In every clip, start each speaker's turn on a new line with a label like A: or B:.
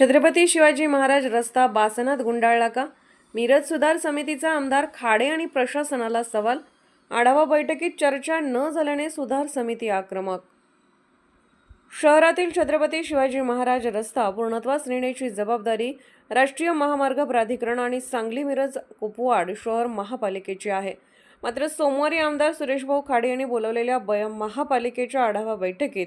A: छत्रपती शिवाजी महाराज रस्ता बासनात गुंडाळला का? मिरज सुधार समितीचा आमदार खाडे आणि प्रशासनाला सवाल आढावा बैठकीत चर्चा न झाल्याने सुधार समिती आक्रमक. शहरातील छत्रपती शिवाजी महाराज रस्ता पूर्णत्वास नेण्याची जबाबदारी राष्ट्रीय महामार्ग प्राधिकरण आणि सांगली मिरज कुपवाड शहर महापालिकेची आहे. मात्र सोमवारी आमदार सुरेशभाऊ खाडे यांनी बोलवलेल्या बय महापालिकेच्या आढावा बैठकीत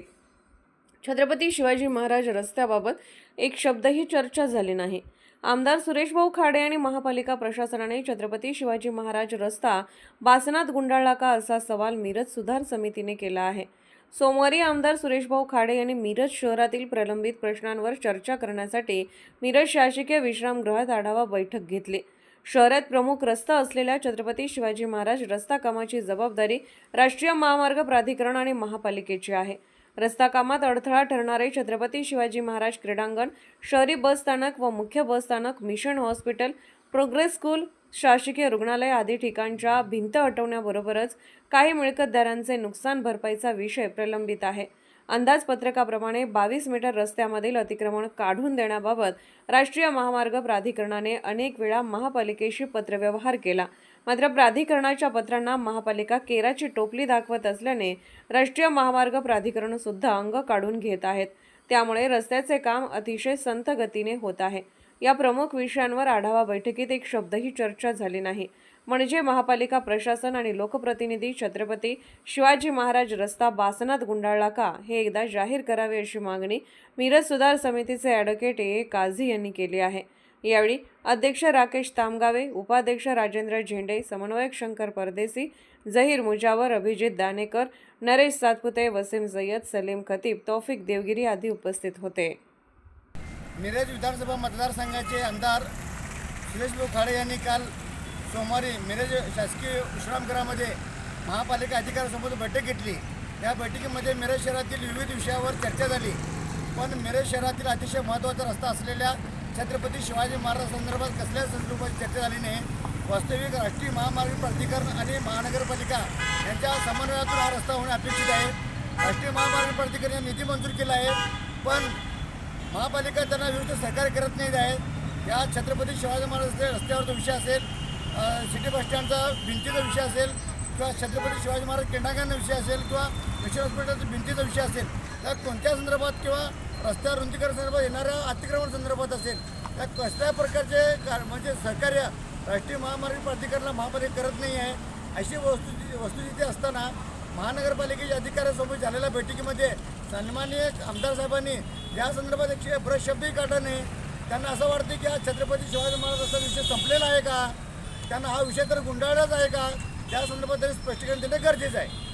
A: छत्रपती शिवाजी महाराज रस्त्याबाबत एक शब्दही चर्चा झाली नाही. आमदार सुरेशभाऊ खाडे आणि महापालिका प्रशासनाने छत्रपती शिवाजी महाराज रस्ता बासनात गुंडाळला का असा सवाल मिरज सुधार समितीने केला आहे. सोमवारी आमदार सुरेशभाऊ खाडे यांनी मिरज शहरातील प्रलंबित प्रश्नांवर चर्चा करण्यासाठी मिरज शासकीय विश्रामगृहात आढावा बैठक घेतली. शहरात प्रमुख रस्ता असलेल्या छत्रपती शिवाजी महाराज रस्ता कामाची जबाबदारी राष्ट्रीय महामार्ग प्राधिकरण आणि महापालिकेची आहे. रस्ता कामात अडथळा ठरणारे छत्रपती शिवाजी महाराज क्रीडांगण शहरी बस स्थानक व मुख्य बस स्थानक मिशन हॉस्पिटल प्रोग्रेस स्कूल शासकीय रुग्णालय आदी ठिकाणच्या भिंत हटवण्याबरोबरच काही मिळकतदारांचे नुकसान भरपाईचा विषय प्रलंबित आहे. अंदाजपत्रकाप्रमाणे बावीस मीटर रस्त्यामधील अतिक्रमण काढून देण्याबाबत राष्ट्रीय महामार्ग प्राधिकरणाने अनेक वेळा महापालिकेशी पत्रव्यवहार केला. मात्र प्राधिकरणाच्या पत्रांना महापालिका केराची टोपली दाखवत असल्याने राष्ट्रीय महामार्ग प्राधिकरण सुद्धा अंग काढून घेत आहेत. त्यामुळे रस्त्याचे काम अतिशय संथ गतीने होत आहे. या प्रमुख विषयांवर आढावा बैठकीत एक शब्दही चर्चा झाली नाही. म्हणजे महापालिका प्रशासन आणि लोकप्रतिनिधी छत्रपती शिवाजी महाराज रस्ता बासनात गुंडाळला का? हे एकदा जाहीर करावे अशी मागणी मिरज सुधार समितीचे ॲडव्होकेट ए. काझी यांनी केली आहे. यावेळी अध्यक्ष राकेश तामगावे उपाध्यक्ष राजेंद्र झेंडे समन्वयक शंकर परदेसी जहीर मुजावर अभिजित दानेकर नरेश सातपुते वसीम सय्यद सलीम खतीब तौफिक देवगिरी आदी उपस्थित होते.
B: मिरज विधानसभा मतदारसंघाचे आमदार सुरेशभाऊ खाडे यांनी काल सोमवारी मिरज शासकीय विश्रामगृहामध्ये महापालिका अधिकाऱ्यासोबत बैठक घेतली. या बैठकीमध्ये मिरज शहरातील विविध विषयावर चर्चा झाली. पण मिरज शहरातील अतिशय महत्त्वाचा रस्ता असलेल्या छत्रपती शिवाजी महाराज संदर्भात कसल्याच संदर्भात चर्चा झाली नाही. वास्तविक राष्ट्रीय महामार्ग प्राधिकरण आणि महानगरपालिका यांच्या समन्वयातून हा रस्ता होणे अपेक्षित आहे. राष्ट्रीय महामार्ग प्राधिकरण निधी मंजूर केला आहे पण महापालिका त्यांना विरुद्ध सहकार्य करत नाही आहे. या छत्रपती शिवाजी महाराज रस्त्यावरचा विषय असेल सिटी बस स्टँडचा भिंतीचा विषय असेल किंवा छत्रपती शिवाजी महाराज क्रीडांगणचा विषय असेल किंवा मिशन हॉस्पिटलचा भिंतीचा विषय असेल त्या कोणत्या संदर्भात किंवा रस्त्यावर रुंदीकरण संदर्भात येणाऱ्या अतिक्रमण संदर्भात असेल त्या कसल्या प्रकारचे म्हणजे सहकार्य राष्ट्रीय महामार्ग प्राधिकरणाला महापालिका करत नाही आहे अशी वस्तू वस्तुस्थिती असताना महानगरपालिकेच्या अधिकाऱ्यासोबत झालेल्या बैठकीमध्ये सन्माननीय आमदार साहेबांनी या संदर्भात एक ब्रश शब्दही काढला नाही. त्यांना असं वाटतं की हा छत्रपती शिवाजी महाराजांचा विषय संपलेला आहे का? त्यांना हा विषय तर गुंडाळलाच आहे का? त्या संदर्भात तरी स्पष्टीकरण देणं गरजेचं आहे.